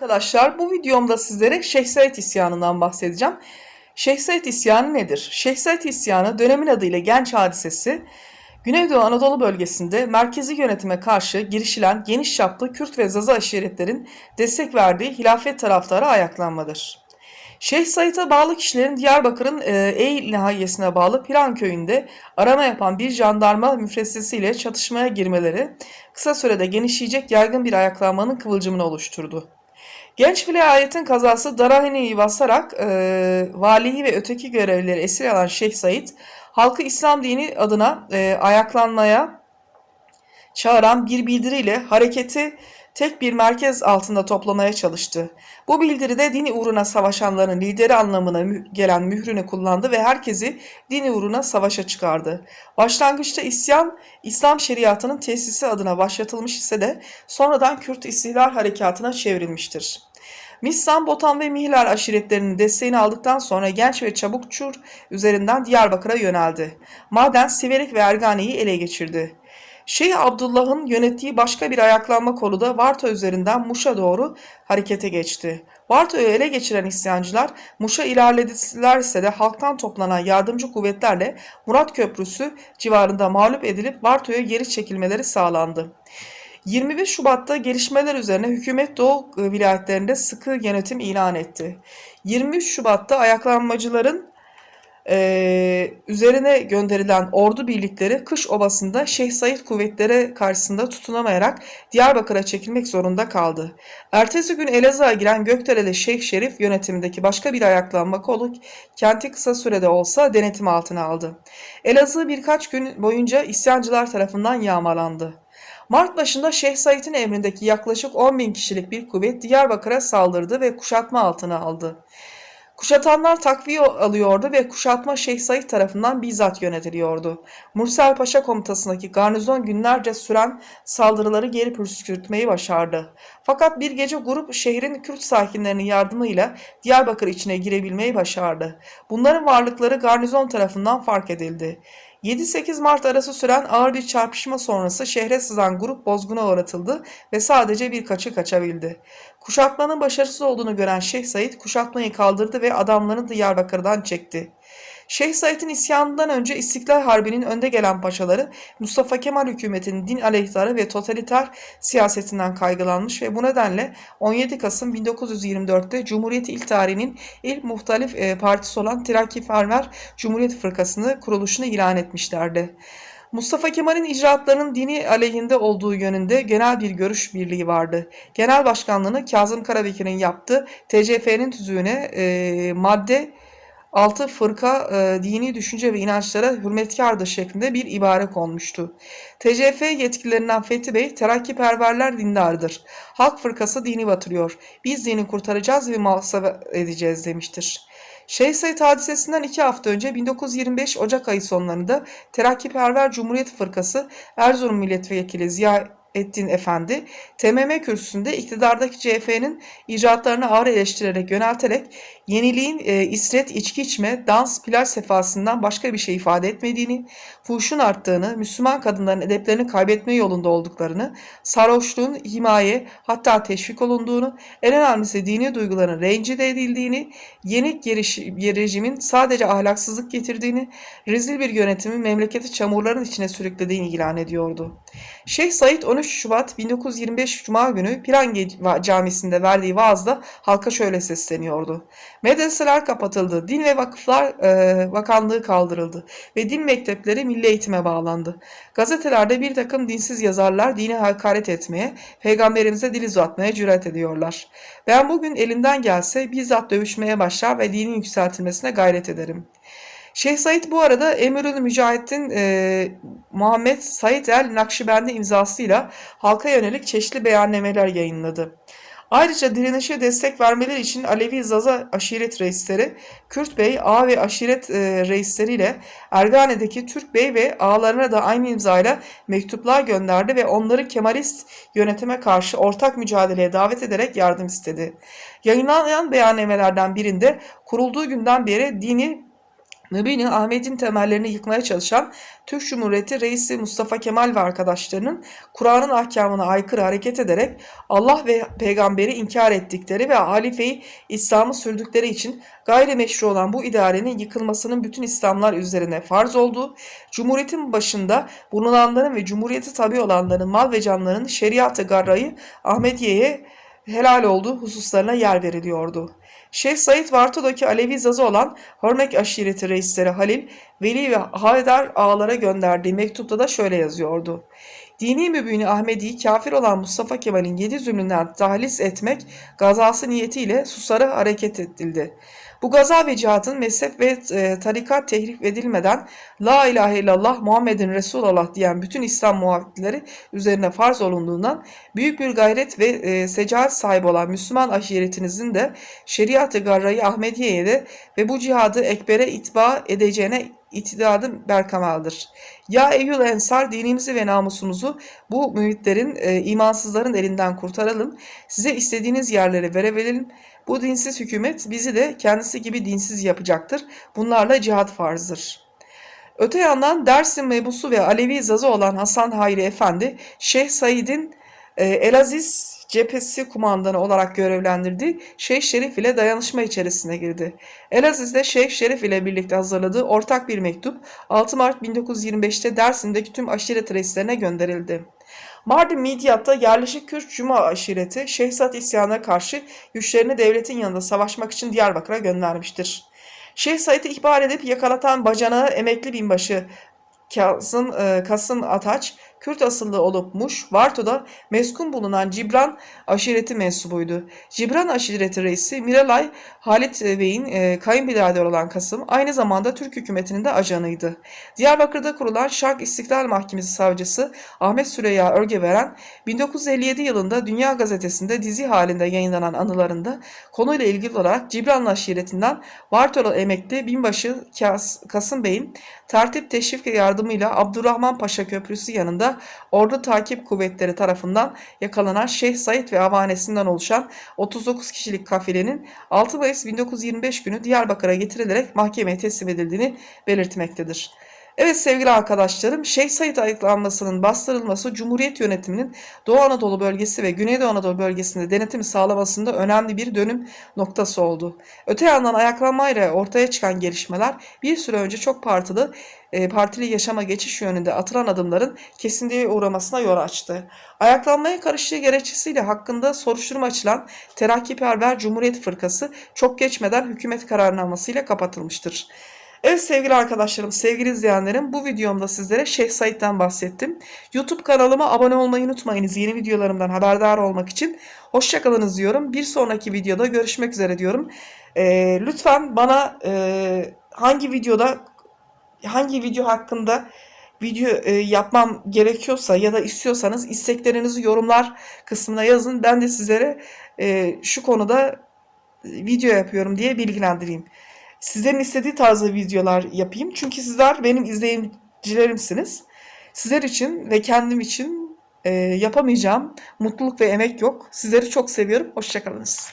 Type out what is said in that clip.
Arkadaşlar bu videomda sizlere Şeyh Said bahsedeceğim. Şeyh Said nedir? Şeyh Said dönemin adıyla Genç Hadisesi, Güneydoğu Anadolu bölgesinde merkezi yönetime karşı girişilen geniş çaplı Kürt ve Zaza aşiretlerin destek verdiği hilafet taraftarı ayaklanmadır. Şeyh Said'e bağlı kişilerin Diyarbakır'ın e, Eğil nahiyesine bağlı Piran köyünde arama yapan bir jandarma müfessisiyle çatışmaya girmeleri kısa sürede genişleyecek yaygın bir ayaklanmanın kıvılcımını oluşturdu. Genç vilayetin kazası Daraheni'yi basarak e, valiyi ve öteki görevlileri esir alan Şeyh Said, halkı İslam dini adına e, ayaklanmaya çağıran bir bildiriyle hareketi tek bir merkez altında toplamaya çalıştı. Bu bildiride dini uğruna savaşanların lideri anlamına gelen mührünü kullandı ve herkesi dini uğruna savaşa çıkardı. Başlangıçta isyan, İslam şeriatının tesisi adına başlatılmış ise de sonradan Kürt İstihlal Harekatı'na çevrilmiştir. Missan, Botan ve Mihlal aşiretlerinin desteğini aldıktan sonra Genç ve Çabukçur üzerinden Diyarbakır'a yöneldi. Maden, Siverik ve Ergani'yi ele geçirdi. Şeyh Abdullah'ın yönettiği başka bir ayaklanma kolu da Varto üzerinden Muş'a doğru harekete geçti. Varto'yu ele geçiren isyancılar Muş'a ilerledilerse de halktan toplanan yardımcı kuvvetlerle Murat Köprüsü civarında mağlup edilip Varto'ya geri çekilmeleri sağlandı. 21 Şubat'ta gelişmeler üzerine hükümet Doğu e, vilayetlerinde sıkı yönetim ilan etti. 23 Şubat'ta ayaklanmacıların e, üzerine gönderilen ordu birlikleri Kış Obası'nda Şeyh Said kuvvetleri karşısında tutunamayarak Diyarbakır'a çekilmek zorunda kaldı. Ertesi gün Elazığ'a giren Gökdere'li Şeyh Şerif yönetimindeki başka bir ayaklanma kolu kenti kısa sürede olsa denetim altına aldı. Elazığ birkaç gün boyunca isyancılar tarafından yağmalandı. Mart başında Şeyh Said'in emrindeki yaklaşık 10 bin kişilik bir kuvvet Diyarbakır'a saldırdı ve kuşatma altına aldı. Kuşatanlar takviye alıyordu ve kuşatma Şeyh Said tarafından bizzat yönetiliyordu. Mursel Paşa komutasındaki garnizon günlerce süren saldırıları geri püskürtmeyi başardı. Fakat bir gece grup şehrin Kürt sakinlerinin yardımıyla Diyarbakır içine girebilmeyi başardı. Bunların varlıkları garnizon tarafından fark edildi. 7-8 Mart arası süren ağır bir çarpışma sonrası şehre sızan grup bozguna uğratıldı ve sadece birkaçı kaçabildi. Kuşatmanın başarısız olduğunu gören Şeyh Said kuşatmayı kaldırdı ve adamlarını Diyarbakır'dan çekti. Şeyh Said'in isyanından önce İstiklal Harbi'nin önde gelen paşaları Mustafa Kemal hükümetinin din aleyhtarı ve totaliter siyasetinden kaygılanmış ve bu nedenle 17 Kasım 1924'te Cumhuriyet ilk tarihinin ilk muhtalif e, partisi olan Terakkiperver Cumhuriyet Fırkası'nı kuruluşunu ilan etmişlerdi. Mustafa Kemal'in icraatlarının dini aleyhinde olduğu yönünde genel bir görüş birliği vardı. Genel başkanlığını Kazım Karabekir'in yaptığı TCF'nin tüzüğüne e, madde 6 fırka e, dini düşünce ve inançlara hürmetkardır şeklinde bir ibare konmuştu. TCF yetkililerinden Fethi Bey, terakkiperverler dindardır. Halk fırkası dini batırıyor. Biz dini kurtaracağız ve muhasebe edeceğiz demiştir. Şeyh Said hadisesinden iki hafta önce 1925 Ocak ayı sonlarında Terakkiperver Cumhuriyet Fırkası Erzurum Milletvekili Ziyaettin Efendi, TMM kürsüsünde iktidardaki CHP'nin icraatlarını ağır eleştirerek yönelterek yeniliğin e, isret, içki içme, dans, plaj sefasından başka bir şey ifade etmediğini, fuhuşun arttığını, Müslüman kadınların edeplerini kaybetme yolunda olduklarını, sarhoşluğun himaye hatta teşvik olunduğunu, en önemlisi dini duyguların rencide edildiğini, yeni geriş, rejimin sadece ahlaksızlık getirdiğini, rezil bir yönetimin memleketi çamurların içine sürüklediğini ilan ediyordu. Şeyh Said 13 Şubat 1925 Cuma günü Pirange Camisi'nde verdiği vaazda halka şöyle sesleniyordu. Medreseler kapatıldı, din ve vakıflar e, bakanlığı kaldırıldı ve din mektepleri milli eğitime bağlandı. Gazetelerde bir takım dinsiz yazarlar dine hakaret etmeye, peygamberimize dil uzatmaya cüret ediyorlar. Ben bugün elimden gelse bizzat dövüşmeye başlar ve dinin yükseltilmesine gayret ederim. Şeyh Said bu arada Emirül Mücahit'in e, Muhammed Said el Nakşibendi imzasıyla halka yönelik çeşitli beyannameler yayınladı. Ayrıca direnişe destek vermeleri için Alevi Zaza aşiret reisleri, Kürt Bey, ağa ve aşiret e, reisleriyle Ergane'deki Türk Bey ve ağalarına da aynı imzayla mektuplar gönderdi ve onları Kemalist yönetime karşı ortak mücadeleye davet ederek yardım istedi. Yayınlanan beyannamelerden birinde kurulduğu günden beri dini Mübini Ahmet'in temellerini yıkmaya çalışan Türk Cumhuriyeti Reisi Mustafa Kemal ve arkadaşlarının Kur'an'ın ahkamına aykırı hareket ederek Allah ve peygamberi inkar ettikleri ve halifeyi İslam'ı sürdükleri için gayrimeşru olan bu idarenin yıkılmasının bütün İslamlar üzerine farz olduğu, Cumhuriyetin başında bulunanların ve Cumhuriyeti tabi olanların mal ve canlarının şeriat-ı garrayı Ahmediye'ye helal olduğu hususlarına yer veriliyordu. Şeyh Said Varto'daki Alevi zazı olan Hörmek aşireti reisleri Halil, Veli ve Haydar ağalara gönderdiği mektupta da şöyle yazıyordu. Dini mübini Ahmedi kafir olan Mustafa Kemal'in yedi zulmünden tahlis etmek gazası niyetiyle susara hareket edildi. Bu gaza ve cihatın mezhep ve e, tarikat tehrif edilmeden La ilahe illallah Muhammedin Resulullah diyen bütün İslam muhabbetleri üzerine farz olunduğundan büyük bir gayret ve e, secaat sahibi olan Müslüman aşiretinizin de şeriat-ı garrayı Ahmediye'ye de ve bu cihadı ekbere itba edeceğine itidadı berkamaldır. Ya eyyül ensar dinimizi ve namusumuzu bu mühitlerin, e, imansızların elinden kurtaralım. Size istediğiniz yerleri vereverelim. Bu dinsiz hükümet bizi de kendisi gibi dinsiz yapacaktır. Bunlarla cihat farzdır. Öte yandan Dersim mebusu ve Alevi zazı olan Hasan Hayri Efendi, Şeyh Said'in e, Elaziz cephesi kumandanı olarak görevlendirdiği Şeyh Şerif ile dayanışma içerisine girdi. Elaziz'de Şeyh Şerif ile birlikte hazırladığı ortak bir mektup 6 Mart 1925'te Dersim'deki tüm aşiret reislerine gönderildi. Mardin Midyat'ta yerleşik Kürt Cuma aşireti Şehzat isyanına karşı güçlerini devletin yanında savaşmak için Diyarbakır'a göndermiştir. Şeyh Said'i ihbar edip yakalatan bacanağı emekli binbaşı Kasım, e, Kasım Ataç, Kürt asıllı olup Muş, Varto'da meskun bulunan Cibran aşireti mensubuydu. Cibran aşireti reisi Miralay Halit Bey'in e, kayınbirader olan Kasım aynı zamanda Türk hükümetinin de ajanıydı. Diyarbakır'da kurulan Şark İstiklal Mahkemesi savcısı Ahmet Süreyya Örgeveren 1957 yılında Dünya Gazetesi'nde dizi halinde yayınlanan anılarında konuyla ilgili olarak Cibran aşiretinden Vartolu emekli binbaşı Kas, Kasım Bey'in tertip teşvik yardımıyla Abdurrahman Paşa Köprüsü yanında ordu takip kuvvetleri tarafından yakalanan Şeyh Said ve avanesinden oluşan 39 kişilik kafilenin 6 Mayıs 1925 günü Diyarbakır'a getirilerek mahkemeye teslim edildiğini belirtmektedir. Evet sevgili arkadaşlarım, Şeyh Said ayıklanmasının bastırılması Cumhuriyet yönetiminin Doğu Anadolu bölgesi ve Güneydoğu Anadolu bölgesinde denetimi sağlamasında önemli bir dönüm noktası oldu. Öte yandan ayaklanmayla ortaya çıkan gelişmeler bir süre önce çok partili e, partili yaşama geçiş yönünde atılan adımların kesinliğe uğramasına yol açtı. Ayaklanmaya karıştığı gerekçesiyle hakkında soruşturma açılan Terakkiperver Cumhuriyet Fırkası çok geçmeden hükümet kararnamasıyla kapatılmıştır. Evet sevgili arkadaşlarım, sevgili izleyenlerim bu videomda sizlere Şeyh Said'den bahsettim. YouTube kanalıma abone olmayı unutmayınız yeni videolarımdan haberdar olmak için. Hoşçakalınız diyorum. Bir sonraki videoda görüşmek üzere diyorum. Ee, lütfen bana e, hangi videoda hangi video hakkında video e, yapmam gerekiyorsa ya da istiyorsanız isteklerinizi yorumlar kısmına yazın. Ben de sizlere e, şu konuda video yapıyorum diye bilgilendireyim. Sizlerin istediği tarzda videolar yapayım. Çünkü sizler benim izleyicilerimsiniz. Sizler için ve kendim için e, yapamayacağım mutluluk ve emek yok. Sizleri çok seviyorum. Hoşçakalınız.